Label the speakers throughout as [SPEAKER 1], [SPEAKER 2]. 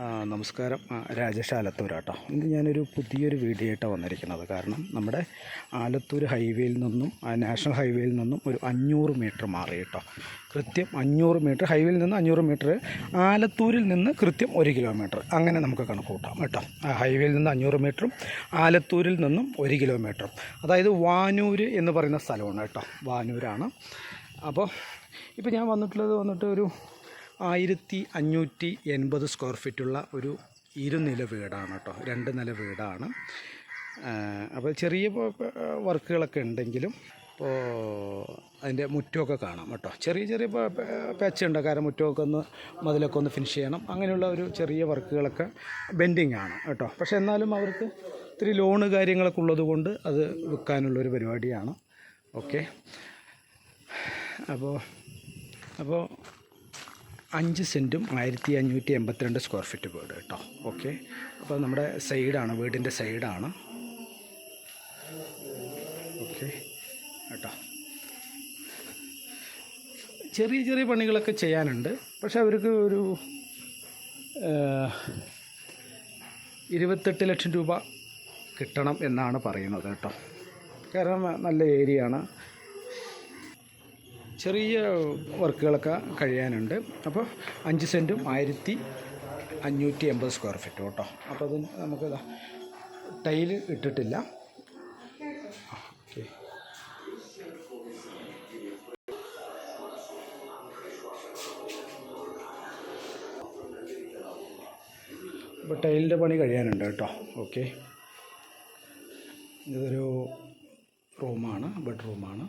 [SPEAKER 1] നമസ്കാരം. രാജേഷ് ആലത്തൂരാട്ടോ ഇന്ന് ഞാനൊരു പുതിയൊരു വീഡിയോ ആയിട്ടാണ് വന്നിരിക്കുന്നത്. കാരണം നമ്മുടെ ആലത്തൂർ ഹൈവേയിൽ നിന്നും നാഷണൽ ഹൈവേയിൽ നിന്നും ഒരു അഞ്ഞൂറ് മീറ്റർ മാറി കേട്ടോ കൃത്യം അഞ്ഞൂറ് മീറ്റർ ഹൈവേയിൽ നിന്ന് അഞ്ഞൂറ് മീറ്റർ ആലത്തൂരിൽ നിന്ന് കൃത്യം ഒരു കിലോമീറ്റർ. അങ്ങനെ നമുക്ക് കണക്ക് കൂട്ടാം. കേട്ടോ ഹൈവേയിൽ നിന്ന് അഞ്ഞൂറ് മീറ്ററും ആലത്തൂരിൽ നിന്നും ഒരു കിലോമീറ്ററും. അതായത് വാനൂർ എന്ന് പറയുന്ന സ്ഥലമാണ് കേട്ടോ. വാനൂരാണ്. അപ്പോൾ ഇപ്പോൾ ഞാൻ വന്നിട്ടുള്ളത് വന്നിട്ട് ഒരു ആയിരത്തി അഞ്ഞൂറ്റി എൺപത് സ്ക്വയർ ഫീറ്റുള്ള ഒരു ഇരുനില വീടാണ് കേട്ടോ. രണ്ട് നില വീടാണ്. അപ്പോൾ ചെറിയ വർക്കുകളൊക്കെ ഉണ്ടെങ്കിലും ഇപ്പോൾ അതിന്റെ മുറ്റമൊക്കെ കാണാം കേട്ടോ. ചെറിയ ചെറിയ പേച്ചുണ്ട് കാരണം മുറ്റമൊക്കെ ഒന്ന് മതിലൊക്കെ ഒന്ന് ഫിനിഷ് ചെയ്യണം. അങ്ങനെയുള്ള ഒരു ചെറിയ വർക്കുകളൊക്കെ ബെൻഡിങ് ആണ് കേട്ടോ. പക്ഷേ എന്നാലും അവർക്ക് ഇത്തിരി ലോണ് കാര്യങ്ങളൊക്കെ ഉള്ളത് കൊണ്ട് അത് വിൽക്കാനുള്ളൊരു പരിപാടിയാണ്. ഓക്കെ അപ്പോൾ അപ്പോൾ അഞ്ച് സെന്റും ആയിരത്തി അഞ്ഞൂറ്റി എൺപത്തിരണ്ട് സ്ക്വയർ ഫീറ്റ് വീട് കേട്ടോ. ഓക്കെ. അപ്പോൾ നമ്മുടെ സൈഡാണ് വീടിന്റെ സൈഡാണ്. ഓക്കെ. കേട്ടോ. ചെറിയ ചെറിയ പണികളൊക്കെ ചെയ്യാനുണ്ട്. പക്ഷെ അവർക്ക് ഒരു ഇരുപത്തെട്ട് ലക്ഷം രൂപ കിട്ടണം എന്നാണ് പറയുന്നത് കേട്ടോ. കാരണം നല്ല ഏരിയയാണ്. ചെറിയ വർക്കുകളൊക്കെ കഴിയാനുണ്ട്. അപ്പോൾ അഞ്ച് സെന്റും ആയിരത്തി അഞ്ഞൂറ്റി എൺപത് സ്ക്വയർ ഫീറ്റ് കേട്ടോ. അപ്പോൾ അത് നമുക്ക് ടൈൽ ഇട്ടിട്ടില്ല. ഓക്കെ. ഇപ്പോൾ ടൈലിന്റെ പണി കഴിയാനുണ്ട് കേട്ടോ. ഓക്കെ. ഇതൊരു റൂമാണ് ബെഡ്റൂമാണ്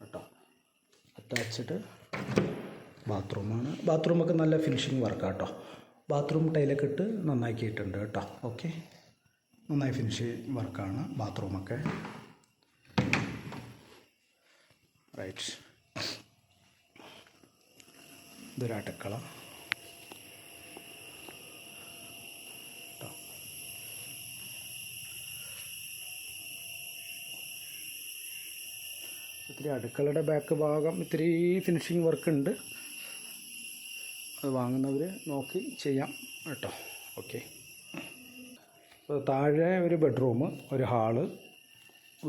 [SPEAKER 1] കേട്ടോ. അറ്റാച്ച്ഡ് ബാത്റൂമാണ്. ബാത്റൂമൊക്കെ നല്ല ഫിനിഷിങ് വർക്കാണ് കേട്ടോ ബാത്റൂം ടൈലൊക്കെ ഇട്ട് നന്നാക്കിയിട്ടുണ്ട് കേട്ടോ. ഓക്കെ. നന്നായി ഫിനിഷിങ് വർക്കാണ് ബാത്റൂമൊക്കെ. റൈറ്റ്. ഇതൊരു അടുക്കള. ഇത്തിരി അടുക്കളയുടെ ബാക്ക് ഭാഗം ഇത്തിരി ഫിനിഷിങ് വർക്ക് ഉണ്ട്. അത് വാങ്ങുന്നവർ നോക്കി ചെയ്യാം കേട്ടോ. ഓക്കെ താഴെ ഒരു ബെഡ്റൂം ഒരു ഹാൾ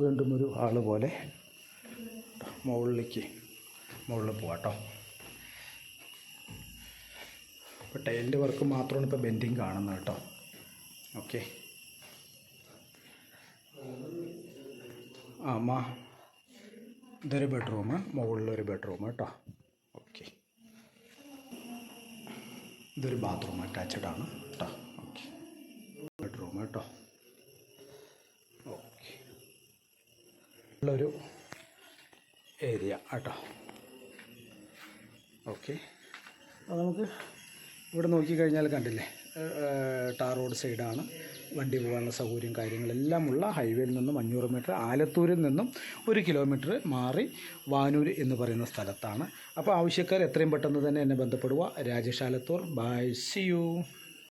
[SPEAKER 1] വീണ്ടും ഒരു ഹാൾ പോലെ മുകളിലേക്ക് മുകളിൽ പോവാം കേട്ടോ. ഇപ്പോൾ ടൈലിന്റെ വർക്ക് മാത്രമാണ് ഇപ്പോൾ ബെൻഡിങ് കാണുന്നത് കേട്ടോ. ഓക്കെ ആ ഇതൊരു ബെഡ്റൂം മുകളിലൊരു ബെഡ്റൂം കേട്ടോ. ഓക്കെ ഇതൊരു ബാത്റൂം അറ്റാച്ചഡ് ആണ് കേട്ടോ. ഓക്കെ ബെഡ്റൂം കേട്ടോ. ഓക്കെ ഉള്ളൊരു ഏരിയ കേട്ടോ. ഓക്കെ അപ്പോൾ നമുക്ക് ഇവിടെ നോക്കിക്കഴിഞ്ഞാൽ കണ്ടില്ലേ? ടാർ റോഡ് സൈഡാണ് വണ്ടി പോകാനുള്ള സൗകര്യം കാര്യങ്ങളെല്ലാം ഉള്ള ഹൈവേയിൽ നിന്നും അഞ്ഞൂറ് മീറ്റർ ആലത്തൂരിൽ നിന്നും ഒരു കിലോമീറ്റർ മാറി വാനൂർ എന്ന് പറയുന്ന സ്ഥലത്താണ്. അപ്പോൾ ആവശ്യക്കാർ എത്രയും പെട്ടെന്ന് തന്നെ എന്നെ ബന്ധപ്പെടുക. Rajesh Alathur. Bye see you